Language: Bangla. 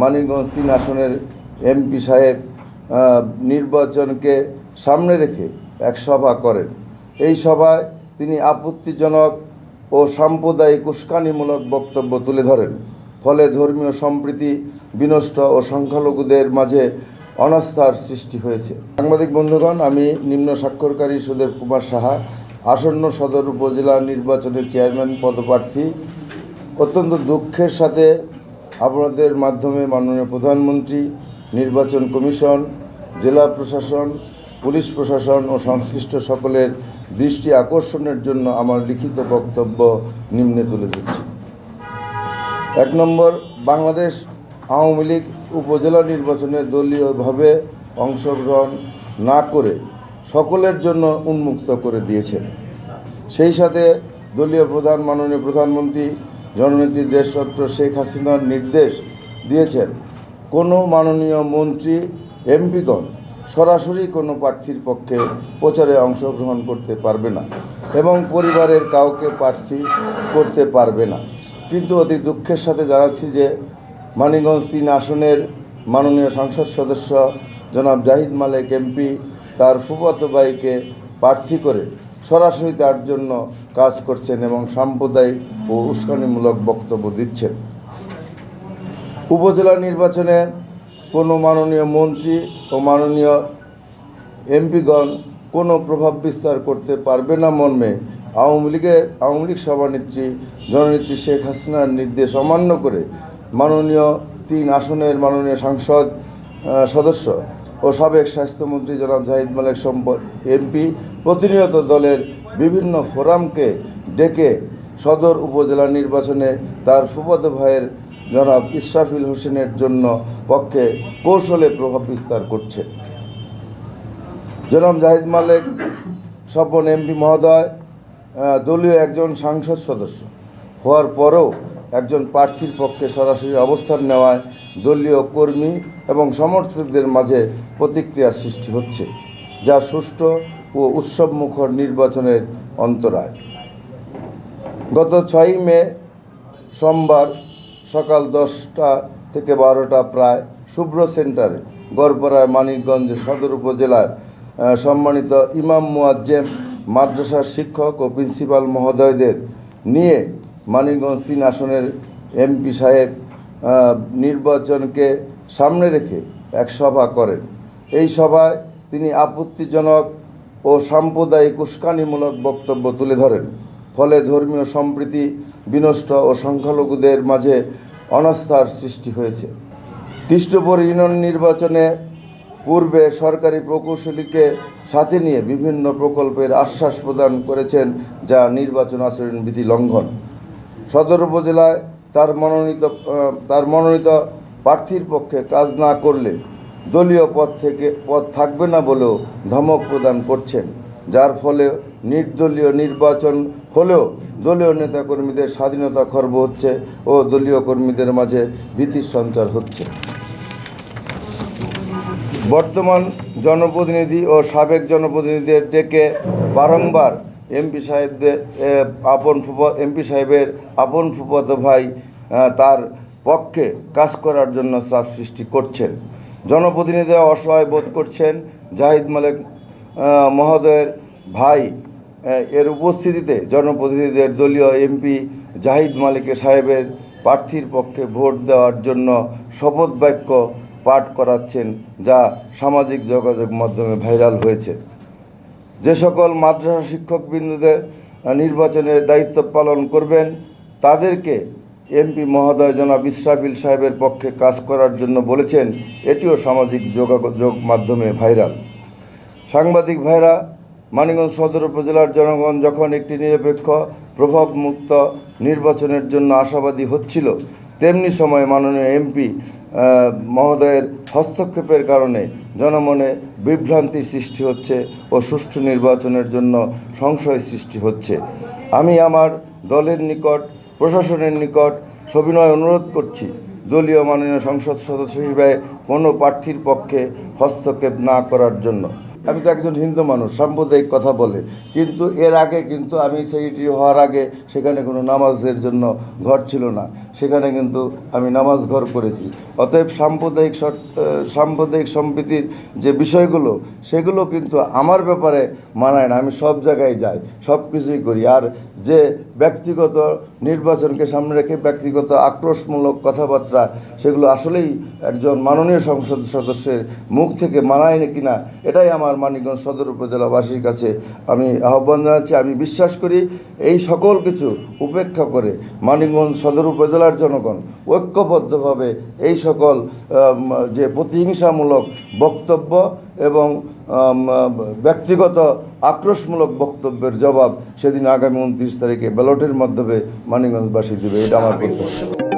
মানিকগঞ্জ তিন আসনের এমপি সাহেব নির্বাচনকে সামনে রেখে এক সভা করেন। এই সভায় তিনি আপত্তিজনক ও সাম্প্রদায়িক উস্কানিমূলক বক্তব্য তুলে ধরেন। ফলে ধর্মীয় সম্প্রীতি বিনষ্ট ও সংখ্যালঘুদের মাঝে অনাস্থার সৃষ্টি হয়েছে। সাংবাদিক বন্ধুগণ, আমি নিম্ন স্বাক্ষরকারী সুদেব কুমার সাহা, আসন্ন সদর উপজেলা নির্বাচনের চেয়ারম্যান, পদপ্রার্থী। অত্যন্ত দুঃখের সাথে আপনাদের মাধ্যমে মাননীয় প্রধানমন্ত্রী, নির্বাচন কমিশন, জেলা প্রশাসন, পুলিশ প্রশাসন ও সংশ্লিষ্ট সকলের দৃষ্টি আকর্ষণের জন্য আমার লিখিত বক্তব্য নিম্নে তুলে ধরছি। এক নম্বর, বাংলাদেশ আওয়ামী লীগ উপজেলা নির্বাচনে দলীয়ভাবে অংশগ্রহণ না করে সকলের জন্য উন্মুক্ত করে দিয়েছেন সেই সাথে দলীয় প্রধান, মাননীয় প্রধানমন্ত্রী জননেত্রী দেশরত্ন শেখ হাসিনার নির্দেশ দিয়েছেন, কোনো মাননীয় মন্ত্রী, এমপিগণ সরাসরি কোনো প্রার্থীর পক্ষে প্রচারে অংশগ্রহণ করতে পারবে না এবং পরিবারের কাউকে প্রার্থী করতে পারবে না। কিন্তু অতি দুঃখের সাথে জানাচ্ছি যে মানিগঞ্জ তিন আসনের মাননীয় সংসদ সদস্য জনাব জাহিদ মালেক এমপি তার ফুফাতো ভাইকে প্রার্থী করে সরাসরি তার জন্য কাজ করছেন এবং সাম্প্রদায়িক ও উস্কানিমূলক বক্তব্য দিচ্ছেন। উপজেলা নির্বাচনে কোনো মাননীয় মন্ত্রী ও মাননীয় এমপিগণ কোনো প্রভাব বিস্তার করতে পারবে না মর্মে আওয়ামী লীগের, আওয়ামী লীগ সভানেত্রী জননেত্রী শেখ হাসিনার নির্দেশ অমান্য করে মাননীয় তিন আসনের মাননীয় সাংসদ সদস্য ও সাবেক স্বাস্থ্যমন্ত্রী জনাব জাহিদ মালেক সম্পদ এমপি প্রতিনিয়ত দলের বিভিন্ন ফোরামকে ডেকে সদর উপজেলা নির্বাচনে তার ফুফাতো ভাইয়ের জনাব ইসরাফিল হোসেনের জন্য পক্ষে কৌশলে প্রভাব বিস্তার করছে। জনাব জাহিদ মালেক স্বপন এমপি মহোদয় দলীয় একজন সাংসদ সদস্য। হওয়ার পরেও একজন প্রার্থীর পক্ষে সরাসরি অবস্থান নেওয়ায় দলীয় কর্মী এবং সমর্থকদের মাঝে প্রতিক্রিয়া সৃষ্টি হচ্ছে, যা সুষ্ঠু ও উৎসবমুখর নির্বাচনের অন্তরায়। গত ছয়ই মে সোমবার সকাল দশটা থেকে বারোটা প্রায় শুভ্র সেন্টারে গড়পাড়ায় মানিকগঞ্জ সদর উপজেলার সম্মানিত ইমাম মুয়াজ্জেম, মাদ্রাসার শিক্ষক ও প্রিন্সিপাল মহোদয়দের নিয়ে মানিকগঞ্জ তিন আসনের এমপি সাহেব নির্বাচনকে সামনে রেখে এক সভা করেন। এই সভায় তিনি আপত্তিজনক ও সাম্প্রদায়িক উস্কানিমূলক বক্তব্য তুলে ধরেন। ফলে ধর্মীয় সম্প্রীতি বিনষ্ট ও সংখ্যালঘুদের মাঝে অনাস্থার সৃষ্টি হয়েছে। কৃষ্ণপুর ইউনিয়ন নির্বাচনে পূর্বে সরকারি প্রকৌশলীকে সাথে নিয়ে বিভিন্ন প্রকল্পের আশ্বাস প্রদান করেছেন যা নির্বাচন আচরণবিধি লঙ্ঘন। সদর উপজেলায় তার মনোনীত তার মনোনীত প্রার্থীর পক্ষে কাজ না করলে দলীয় পদ থেকে, পদ থাকবে না বলেও ধমক প্রদান করছেন। যার ফলে নির্দলীয় নির্বাচন হলেও দলীয় নেতাকর্মীদের স্বাধীনতা খর্ব হচ্ছে ও দলীয় কর্মীদের মাঝে ভীতির সঞ্চার হচ্ছে। বর্তমান জনপ্রতিনিধি ও সাবেক জনপ্রতিনিধিদের ডেকে বারংবার এমপি সাহেবদের আপন ফুফা, এমপি সাহেবের আপন ফুফাতো ভাই তার পক্ষে কাজ করার জন্য চাপ সৃষ্টি করছেন। জনপ্রতিনিধিরা অসহায় বোধ করছেন। জাহিদ মালেক মহোদয়ের ভাই এর উপস্থিতিতে জনপ্রতিনিধিদের দলীয় এমপি জাহিদ মালিকের সাহেবের প্রার্থীর পক্ষে ভোট দেওয়ার জন্য শপথ বাক্য পাঠ করাচ্ছেন, যা সামাজিক যোগাযোগ মাধ্যমে ভাইরাল হয়েছে। যে সকল মাদ্রাসা শিক্ষকবৃন্দদের আহ, নির্বাচনের দায়িত্ব পালন করবেন তাদেরকে এমপি মহোদয় জনাব ইসরাফিল সাহেবের পক্ষে কাজ করার জন্য বলেছেন এটিও সামাজিক যোগাযোগ মাধ্যমে ভাইরাল। সাংবাদিক ভাইরা মানিকগঞ্জ সদর উপজেলার জনগণ যখন একটি নিরপেক্ষ প্রভাবমুক্ত নির্বাচনের জন্য আশাবাদী হচ্ছিল তেমনি সময় মাননীয় এমপি মহোদয়ের হস্তক্ষেপের কারণে জনমনে বিভ্রান্তি সৃষ্টি হচ্ছে ও সুষ্ঠু নির্বাচনের জন্য সংশয় সৃষ্টি হচ্ছে। আমি আমার দলের নিকট, প্রশাসনের নিকট সবিনয় অনুরোধ করছি, দলীয় মাননীয় সংসদ সদস্য হিসেবে কোনো প্রার্থীর পক্ষে হস্তক্ষেপ না করার জন্য। আমি তো একজন হিন্দু মানুষ, সাম্প্রদায়িক কথা বলে। কিন্তু এর আগে কিন্তু আমি সেক্রেটারি হওয়ার আগে সেখানে কোনো নামাজের জন্য ঘর ছিল না। সেখানে কিন্তু আমি নামাজ ঘর করেছি। অতএব সাম্প্রদায়িক সাম্প্রদায়িক সম্প্রীতির যে বিষয়গুলো, সেগুলো কিন্তু আমার ব্যাপারে মানায় না। আমি সব জায়গায় যাই, সব কিছুই করি। আর যে ব্যক্তিগত নির্বাচনকে সামনে রেখে ব্যক্তিগত আক্রোশমূলক কথাবার্তা, সেগুলো আসলেই একজন মাননীয় সংসদ সদস্যের মুখ থেকে মানায় না কিনা, এটাই আমার মানিকগঞ্জ সদর উপজেলাবাসীর কাছে আমি আহ্বান জানাচ্ছি আমি বিশ্বাস করি এই সকল কিছু উপেক্ষা করে মানিকগঞ্জ সদর উপজেলার জনগণ ঐক্যবদ্ধভাবে এই সকল যে প্রতিহিংসামূলক বক্তব্য এবং ব্যক্তিগত আক্রোশমূলক বক্তব্যের জবাব সেদিন আগামী উনত্রিশ তারিখে ব্যালটের মাধ্যমে মানিকগঞ্জবাসী দেবে এটা আমার প্রত্যাশা